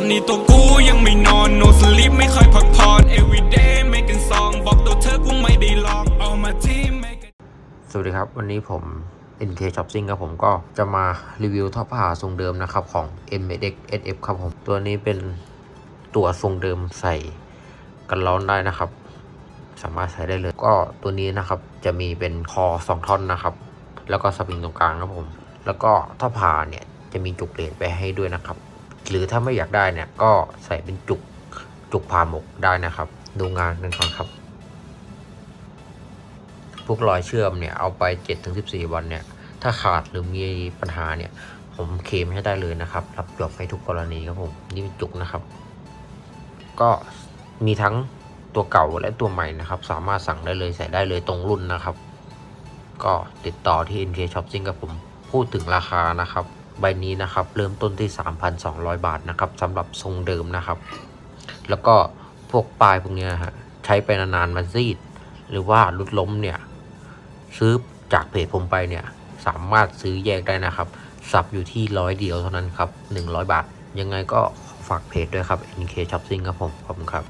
อนนี้ตัวกูยังไม่นอน no sleep ไม่ค่อยพักผ่อน everyday making song บอกตัวเธอกูไม่ได้ลองเอามาที่สวัสดีครับ วันนี้ผม NK Shopping ครับผมก็จะมารีวิวท่อผ้าทรงเดิมนะครับ ของ m x SF ครับผม ตัวนี้เป็นตัวทรงเดิมใส่กันร้อนได้นะครับ สามารถใส่ได้เลยก็ตัวนี้นะครับจะมีเป็นคอ 2 ท่อนนะครับ แล้วก็สปริงตรงกลางครับผม แล้วก็ท่อผ้าเนี่ยจะมีจุกเลนไปให้ด้วยนะครับ หรือถ้าไม่อยากได้เนี่ยก็ใส่เป็นจุกจุกผ่าหมกได้นะครับ ดูงานกันก่อนครับ พวกรอยเชื่อมเนี่ยเอาไป 7-14 วันเนี่ย ถ้าขาดหรือมีปัญหาเนี่ย ผมเคมให้ได้เลยนะครับ รับจบให้ทุกกรณีครับผมนี่เป็นจุกนะครับ ก็มีทั้งตัวเก่าและตัวใหม่นะครับ สามารถสั่งได้เลยใส่ได้เลยตรงรุ่นนะครับ ก็ติดต่อที่ NK Shopping กับผมพูดถึงราคานะครับ ใบนี้นะครับ เริ่มต้นที่ 3,200 บาทนะครับสำหรับทรงเดิมนะครับ แล้วก็พวกปลายพวกเนี้ยฮะใช้ไปนานๆมันซีด หรือว่ารุดล้มเนี่ยซื้อจากเพจผมไปเนี่ยสามารถซื้อแยกได้นะครับ สับอยู่ที่ร้อยเดียวเท่านั้นครับ 100 บาท ยังไงก็ฝากเพจด้วยครับ NK Shopping ครับผมขอบคุณครับ